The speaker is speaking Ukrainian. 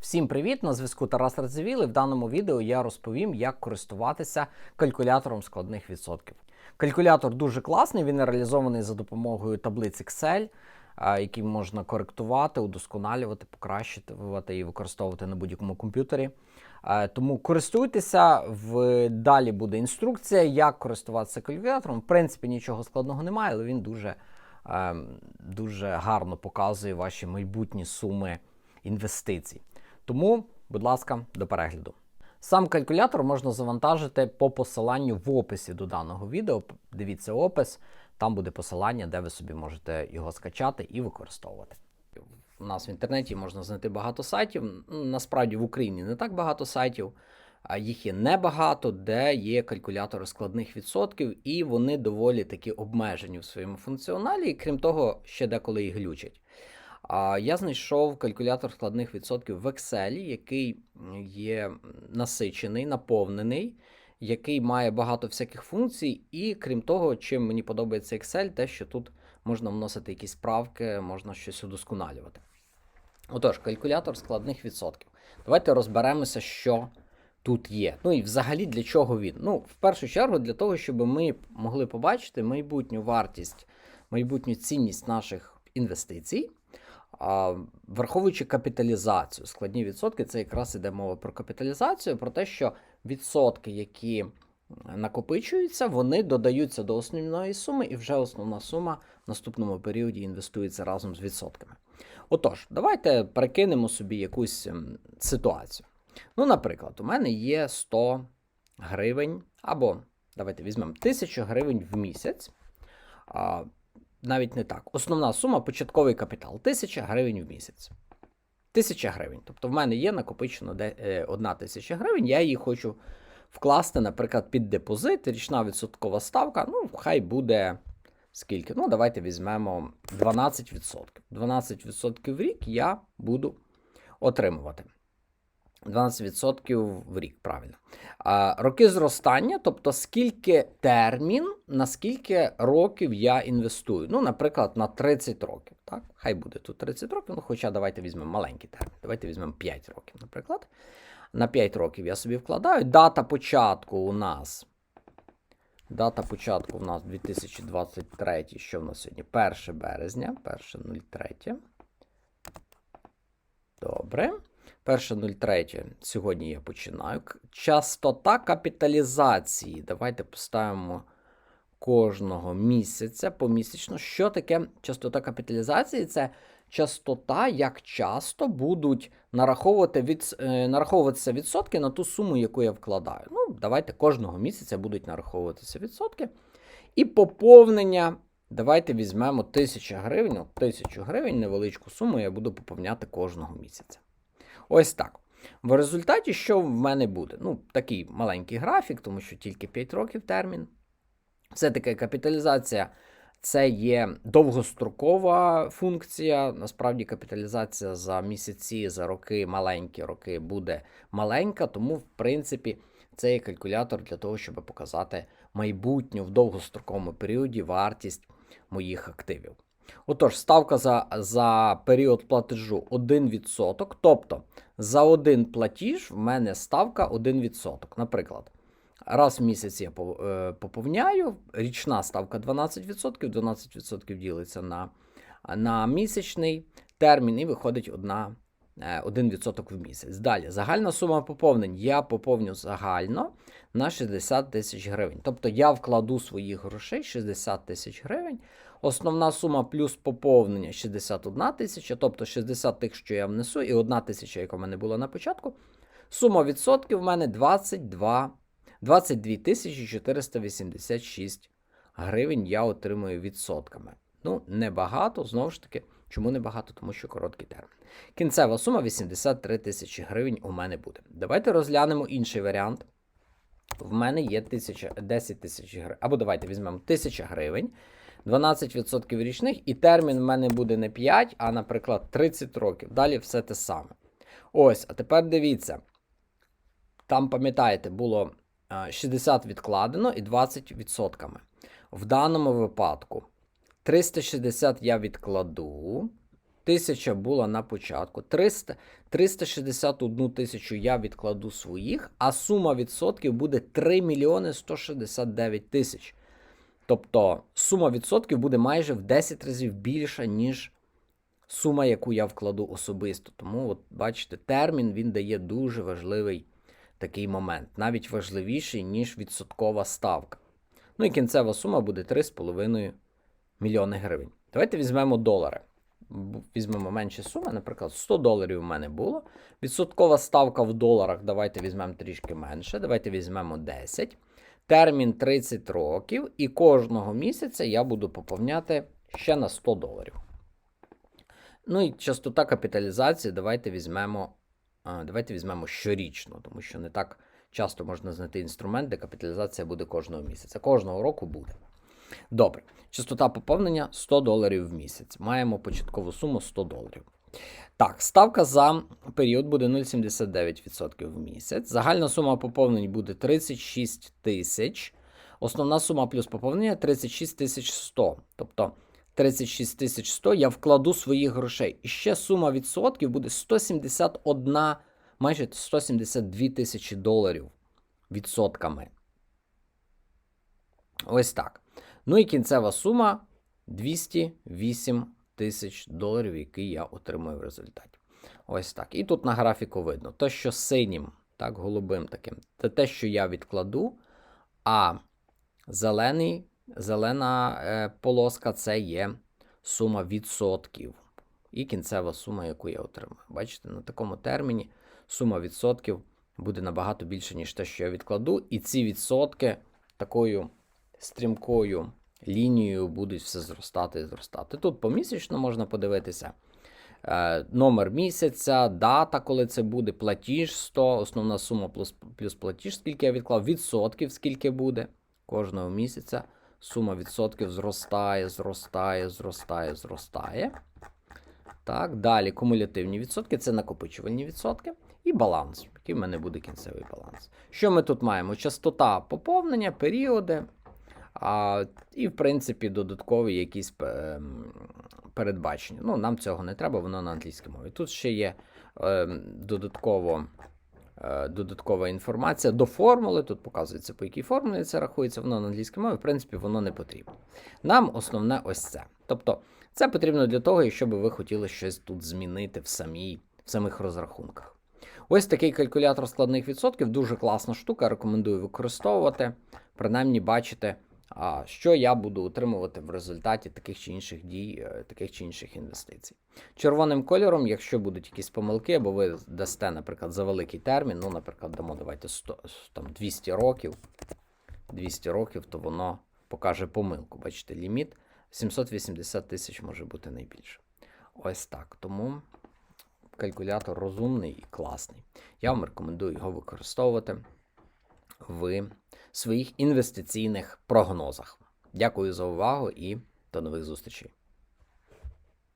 Всім привіт! На зв'язку Тарас Радзивіл і в даному відео я розповім, як користуватися калькулятором складних відсотків. Калькулятор дуже класний, він реалізований за допомогою таблиць Excel, які можна коректувати, удосконалювати, покращувати і використовувати на будь-якому комп'ютері. Тому користуйтеся, в далі буде інструкція, як користуватися калькулятором. В принципі, нічого складного немає, але він дуже, е, дуже гарно показує ваші майбутні суми інвестицій. Тому, будь ласка, до перегляду. Сам калькулятор можна завантажити по посиланню в описі до даного відео. Дивіться опис, там буде посилання, де ви собі можете його скачати і використовувати. У нас в інтернеті можна знайти багато сайтів. Ну, Насправді в Україні не так багато сайтів, а їх є небагато, де є калькулятори складних відсотків, і вони доволі таки обмежені в своєму функціоналі, і крім того, ще деколи і глючать. Я знайшов калькулятор складних відсотків в Excel, який є насичений, наповнений, який має багато всяких функцій. І крім того, чим мені подобається Excel, те, що тут можна вносити якісь правки, можна щось удосконалювати. Отож, калькулятор складних відсотків. Давайте розберемося, що тут є. Ну і взагалі для чого він. Ну, в першу чергу, для того, щоб ми могли побачити майбутню вартість, майбутню цінність наших інвестицій. А, Враховуючи капіталізацію, складні відсотки, це якраз іде мова про капіталізацію, про те, що відсотки, які накопичуються, вони додаються до основної суми, і вже основна сума в наступному періоді інвестується разом з відсотками. Отож, давайте перекинемо собі якусь ем, ситуацію. Ну, наприклад, у мене є 100 гривень, або давайте візьмемо 1000 гривень в місяць. Навіть не так. Основна сума початковий капітал 1000 гривень в місяць. 1000 гривень. Тобто в мене є накопичено 1 тисяча гривень, я її хочу вкласти, наприклад, під депозит, річна відсоткова ставка, ну, хай буде скільки? Ну, давайте візьмемо 12%. 12% в рік я буду отримувати. 12% в рік, правильно. А, роки зростання, тобто скільки термін, на скільки років я інвестую. Ну, наприклад, на 30 років. Так? Хай буде тут 30 років, ну, хоча давайте візьмемо маленький термін. Давайте візьмемо 5 років, наприклад. На 5 років я собі вкладаю. Дата початку у нас. Дата початку у нас 2023, що в нас сьогодні? 1 березня, 1.03. Добре. 1.03. Сьогодні я починаю. Частота капіталізації. Давайте поставимо кожного місяця помісячно. Що таке частота капіталізації? Це частота, як часто будуть нараховувати від, е, нараховуватися відсотки на ту суму, яку я вкладаю. Ну, давайте кожного місяця будуть нараховуватися відсотки. І поповнення. Давайте візьмемо 1000 гривень. От 1000 гривень, невеличку суму я буду поповняти кожного місяця. Ось так. В результаті, що в мене буде? Ну, такий маленький графік, тому що тільки 5 років термін. Все-таки капіталізація це є довгострокова функція. Насправді, капіталізація за місяці, за роки, маленькі роки буде маленька, тому, в принципі, це є калькулятор для того, щоб показати майбутню в довгостроковому періоді вартість моїх активів. Отож, ставка за, за період платежу 1%. Тобто за один платіж в мене ставка 1%. Наприклад, раз в місяць я е, поповняю, річна ставка 12%, 12% ділиться на, на місячний термін і виходить одна, е, 1% в місяць. Далі, загальна сума поповнень. Я поповню загально на 60 тисяч гривень. Тобто я вкладу своїх грошей 60 тисяч гривень. Основна сума плюс поповнення 61 тисяча, тобто 60 тих, що я внесу, і 1 тисяча, яка в мене була на початку. Сума відсотків в мене 22, 22 тисячі 486 гривень я отримую відсотками. Ну, небагато, знову ж таки. Чому небагато? Тому що короткий термін. Кінцева сума 83 тисячі гривень у мене буде. Давайте розглянемо інший варіант. В мене є 1000, 10 тисяч гривень. Або давайте візьмемо 1000 гривень. 12% річних, і термін в мене буде не 5, а, наприклад, 30 років. Далі все те саме. Ось, а тепер дивіться. Там, пам'ятаєте, було а, 60 відкладено і 20 відсотками. В даному випадку 360 я відкладу, Тисяча була на початку. 300, 361 тисячу я відкладу своїх, а сума відсотків буде 3 мільйони 169 тисяч. Тобто сума відсотків буде майже в 10 разів більша, ніж сума, яку я вкладу особисто. Тому, от бачите, термін він дає дуже важливий такий момент, навіть важливіший, ніж відсоткова ставка. Ну і кінцева сума буде 3,5 мільйони гривень. Давайте візьмемо долари. Візьмемо менші суми, наприклад, 100 доларів у мене було. Відсоткова ставка в доларах, давайте візьмемо трішки менше, давайте візьмемо 10. Термін 30 років, і кожного місяця я буду поповняти ще на 100 доларів. Ну і частота капіталізації давайте візьмемо, давайте візьмемо щорічно, тому що не так часто можна знайти інструмент, де капіталізація буде кожного місяця. Кожного року буде. Добре. Частота поповнення 100 доларів в місяць. Маємо початкову суму 100 доларів. Так, ставка за період буде 0,79% в місяць. Загальна сума поповнень буде 36 тисяч. Основна сума плюс поповнення 36 тисяч 100. Тобто 36 тисяч 100 я вкладу своїх грошей. І ще сума відсотків буде 171, майже 172 тисячі доларів відсотками. Ось так. Ну і кінцева сума 208 тисяч доларів, які я отримую в результаті. Ось так. І тут на графіку видно, те, що синім, так, голубим таким, це те, що я відкладу, а зелений, зелена е, полоска це є сума відсотків. І кінцева сума, яку я отримаю. Бачите, на такому терміні сума відсотків буде набагато більше, ніж те, що я відкладу. І ці відсотки такою стрімкою лінією будуть все зростати і зростати. Тут помісячно можна подивитися. Е, номер місяця, дата, коли це буде, платіж 100, основна сума плюс, плюс платіж, скільки я відклав, відсотків, скільки буде кожного місяця. Сума відсотків зростає, зростає, зростає, зростає. Так, далі кумулятивні відсотки це накопичувальні відсотки. І баланс, який в мене буде кінцевий баланс. Що ми тут маємо? Частота поповнення, періоди, а, і, в принципі, додаткові якісь ем, передбачення. Ну, нам цього не треба, воно на англійській мові. Тут ще є ем, додатково, е, додаткова інформація до формули. Тут показується, по якій формулі це рахується, воно на англійській мові, в принципі, воно не потрібно. Нам основне ось це. Тобто, це потрібно для того, якщо би ви хотіли щось тут змінити в, самій, в самих розрахунках. Ось такий калькулятор складних відсотків, дуже класна штука, рекомендую використовувати. Принаймні бачите, що я буду отримувати в результаті таких чи інших дій, е, таких чи інших інвестицій. Червоним кольором, якщо будуть якісь помилки, або ви дасте, наприклад, за великий термін, ну, наприклад, дамо давайте 100, там, 200 років, 200 років, то воно покаже помилку. Бачите, ліміт 780 тисяч може бути найбільше. Ось так. Тому калькулятор розумний і класний. Я вам рекомендую його використовувати в своїх інвестиційних прогнозах. Дякую за увагу і до нових зустрічей.